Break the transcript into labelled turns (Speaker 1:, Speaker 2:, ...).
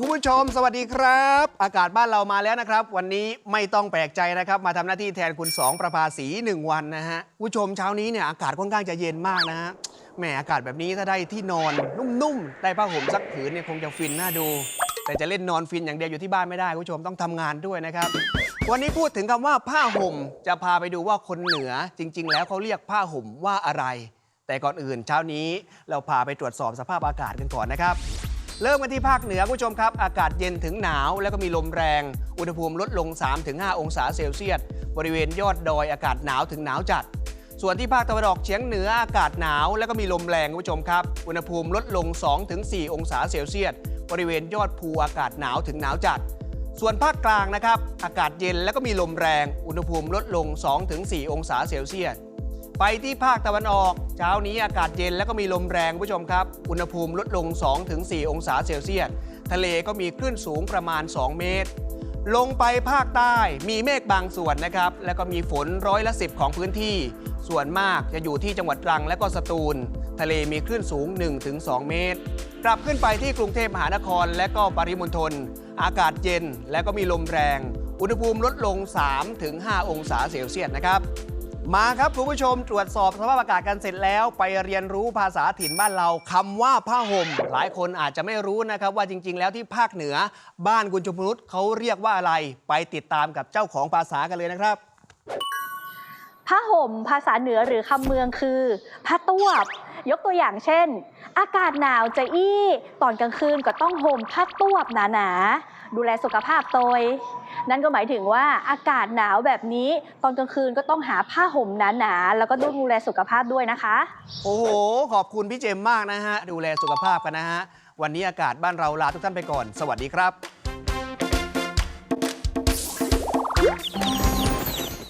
Speaker 1: คุณผู้ชม สวัสดีครับ อากาศบ้านเรามาแล้วนะครับ วันนี้ไม่ต้องแปลกใจนะครับ มาทำหน้าที่แทนคุณสองประภาสีหนึ่งวันนะฮะผู้ชมเช้านี้เนี่ยอากาศค่อนข้างจะเย็นมากนะฮะแหมอากาศแบบนี้ถ้าได้ที่นอนนุ่มๆ ได้ผ้าห่มสักผืนเนี่ยคงจะฟินน่าดู แต่จะเล่นนอนฟินอย่างเดียวอยู่ที่บ้านไม่ได้คุณผู้ชมต้องทำงานด้วยนะครับวันนี้พูดถึงคำว่าผ้าห่มจะพาไปดูว่าคนเหนือจริง ๆ แล้วเขาเรียกผ้าห่มว่าอะไร แต่ก่อนอื่นเช้านี้เราพาไปตรวจสอบสภาพอากาศกันก่อนนะครับ เริ่มกันที่ภาคเหนือคุณผู้ชมครับ อากาศเย็นถึงหนาว แล้วก็มีลมแรง อุณหภูมิลดลง 3-5 องศาเซลเซียส บริเวณยอดดอยอากาศหนาวถึงหนาวจัด ส่วนที่ภาคตะวันออกเฉียงเหนืออากาศหนาว แล้วก็มีลมแรงคุณผู้ชมครับ อุณหภูมิลดลง 2-4 องศาเซลเซียส บริเวณยอดภูอากาศหนาวถึงหนาวจัด ส่วนภาคกลางนะครับ อากาศเย็นแล้วก็มีลมแรง อุณหภูมิลดลง 2-4 องศาเซลเซียส ไปที่ภาคตะวันออก เช้านี้อากาศเย็นแล้วก็มีลมแรงผู้ชมครับ อุณหภูมิลดลง 2-4 องศาเซลเซียส ทะเลก็มีคลื่นสูงประมาณ 2 เมตร ลงไปภาคใต้มีเมฆบางส่วนนะครับ แล้วก็มีฝนร้อยละสิของพื้นที่ ส่วนมากจะอยู่ที่จังหวัดตรังและก็สตูล ทะเลมีคลื่นสูง 1-2 เมตร กลับขึ้นไปที่กรุงเทพมหานครและก็ปริมณฑล อากาศเย็นและก็มีลมแรง อุณหภูมิลดลง 3-5 องศาเซลเซียสนะครับ มาครับคุณผู้ชมตรวจสอบสภาพอากาศกันเสร็จแล้ว ไปเรียนรู้ภาษาถิ่นบ้านเราคำว่าผ้าห่ม หลายคนอาจจะไม่รู้นะครับว่าจริง ๆ แล้วที่ภาคเหนือ บ้านคุณชมพนุษย์เขาเรียกว่าอะไร ไปติดตามกับเจ้าของภาษากันเลยนะครับ
Speaker 2: ผ้าห่มภาษาเหนือหรือคำเมืองคือผ้าต้วบ ยกตัวอย่างเช่น อากาศหนาวจะอี้ ตอนกลางคืนก็ต้องห่มผ้าต้วบหนาๆดูแลสุขภาพโตยนั่นก็หมายถึงว่าอากาศหนาวแบบนี้ ตอนกลางคืนก็ต้องหาผ้าห่มหนาๆแล้วก็ดูแลสุขภาพด้วยนะคะ
Speaker 1: โอ้โห ขอบคุณพี่เจมส์มากนะฮะ ดูแลสุขภาพกันนะฮะ วันนี้อากาศบ้านเราลาทุกท่านไปก่อน สวัสดีครับ